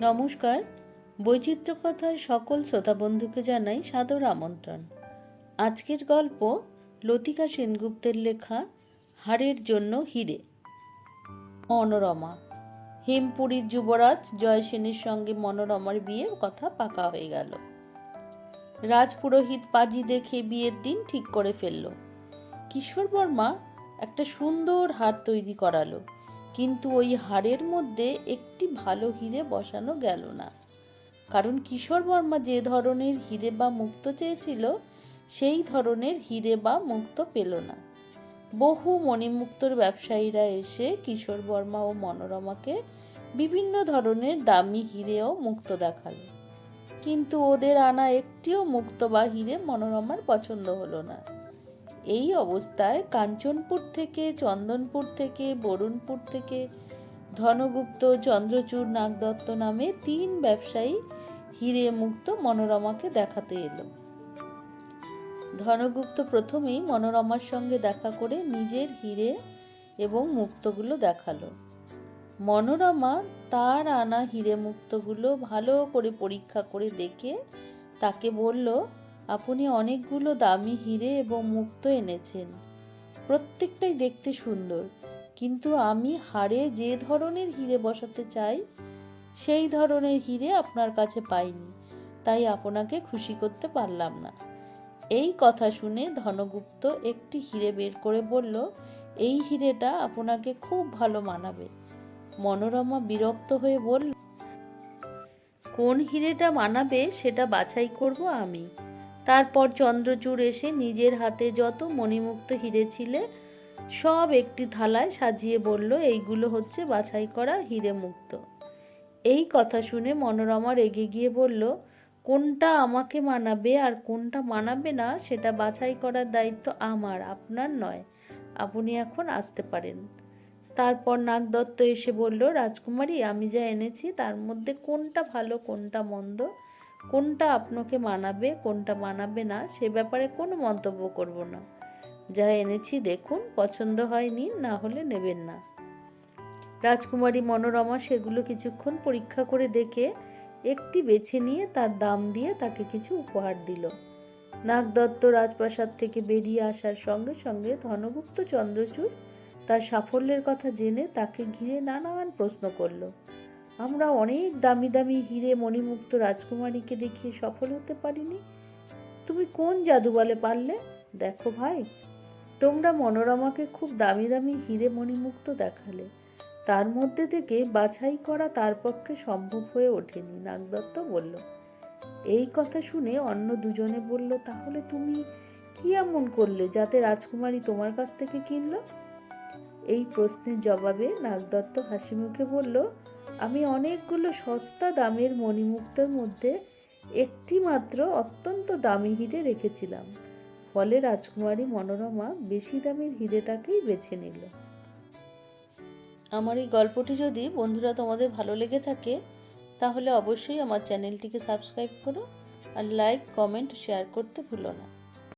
নমস্কার। বৈচিত্র্য কথার সকল শ্রোতা বন্ধুকে জানাই সাদর আমন্ত্রণ। আজকের গল্প লতিকা সেনগুপ্তের লেখা, হাড়ের জন্য হিরে। মনোরমা। হেমপুরীর যুবরাজ জয়সেনের সঙ্গে মনোরমার বিয়ের কথা পাকা হয়ে গেল। রাজপুরোহিত পাজি দেখে বিয়ের দিন ঠিক করে ফেলল। কিশোর বর্মা একটা সুন্দর হার তৈরি করালো। কিন্তু ওই হাড়ের মধ্যে একটি ভালো হিরে বসানো গেল না। কারণ কিশোর বর্মা যে ধরনের হিরে বা মুক্ত চেয়েছিল, সেই ধরনের হিরে বা মুক্ত পেল না। বহু মণিমুক্তর ব্যবসায়ীরা এসে কিশোর বর্মা ও মনোরমাকে বিভিন্ন ধরনের দামি হিরে ও মুক্ত দেখাল। কিন্তু ওদের আনা একটিও মুক্ত বা হিরে মনোরমার পছন্দ হলো না। এই অবস্থায় কাঞ্চনপুর থেকে, চন্দনপুর থেকে, বরুণপুর থেকে ধনগুপ্ত, চন্দ্রচূড়, নাগদত্ত নামে তিন ব্যবসায়ী হিরে মুক্ত মনোরমাকে দেখাতে এলো। ধনগুপ্ত প্রথমেই মনোরমার সঙ্গে দেখা করে নিজের হিরে এবং মুক্তগুলো দেখাল। মনোরমা তার আনা হিরে মুক্তগুলো ভালো করে পরীক্ষা করে দেখে তাকে বলল আপনি অনেকগুলো দামি হিরে এবং মুক্ত এনেছেন। প্রত্যেকটাই দেখতে সুন্দর। কিন্তু আমি হাড়ে যে ধরনের হিরে বসাতে চাই, সেই ধরনের হিরে আপনার কাছে পাইনি। তাই আপনাকে খুশি করতে পারলাম না। এই কথা শুনে ধনগুপ্ত একটি হিরে বের করে বলল, এই হিরেটা আপনাকে খুব ভালো মানাবে। মনোরমা বিরক্ত হয়ে বলল, কোন হিরেটা মানাবে সেটা বাছাই করব আমি। তারপর চন্দ্রচূড় এসে নিজের হাতে যত মণিমুক্ত হিরে ছিলে, সব একটি থালায় সাজিয়ে বলল, এইগুলো হচ্ছে বাছাই করা হিরে মুক্ত। এই কথা শুনে মনোরমা রেগে গিয়ে বলল, কোনটা আমাকে মানাবে আর কোনটা মানাবে না, সেটা বাছাই করার দায়িত্ব আমার, আপনার নয়। আপনি এখন আসতে পারেন। তারপর নাগদত্ত এসে বলল, রাজকুমারী, আমি যা এনেছি, তার মধ্যে কোনটা ভালো, কোনটা মন্দ কোনটা আপনাকে মানাবে, কোনটা মানাবে না, সে ব্যাপারে কোনো মন্তব্য করব না। যা এনেছি দেখুন, পছন্দ হয়নি, না হলে নেবেন না। রাজকুমারী মনোরমা সেগুলো কিছুক্ষণ পরীক্ষা করে দেখে, একটি বেছে নিয়ে তার দাম দিয়ে তাকে কিছু উপহার দিল। নাগদত্ত রাজপ্রাসাদ থেকে বেরিয়ে আসার সঙ্গে সঙ্গে ধনগুপ্ত চন্দ্রচূড় তার সাফল্যের কথা জেনে তাকে ঘিরে নানান প্রশ্ন করল। আমরা অনেক দামি দামি হিরে মণিমুক্ত রাজকুমারীকে দেখিয়ে সফল হতে পারিনি। তুমি কোন জাদু বলে পারলে? দেখো ভাই, তোমরা মনোরমাকে খুব দামি দামি হিরে মণিমুক্ত দেখালে। তার মধ্যে থেকে বাছাই করা তার পক্ষে সম্ভব হয়ে ওঠেনি, নাগদত্ত বলল। এই কথা শুনে অন্য দুজনে বলল, তাহলে তুমি কি এমন করলে যাতে রাজকুমারী তোমার কাছ থেকে কিনলো? এই প্রশ্নের জবাবে নাগদত্ত হাসি মুখে বলল আমি অনেকগুলো সস্তা দামের মণিমুক্তর মধ্যে একটি মাত্র অত্যন্ত দামি হিরে রেখেছিলাম। ফলে রাজকুমারী মনোরমা বেশি দামের হিরেটাকেই বেছে নিল। আমার এই গল্পটি যদি বন্ধুরা তোমাদের ভালো লেগে থাকে, তাহলে অবশ্যই আমার চ্যানেলটিকে সাবস্ক্রাইব করো আর লাইক, কমেন্ট, শেয়ার করতে ভুলো না।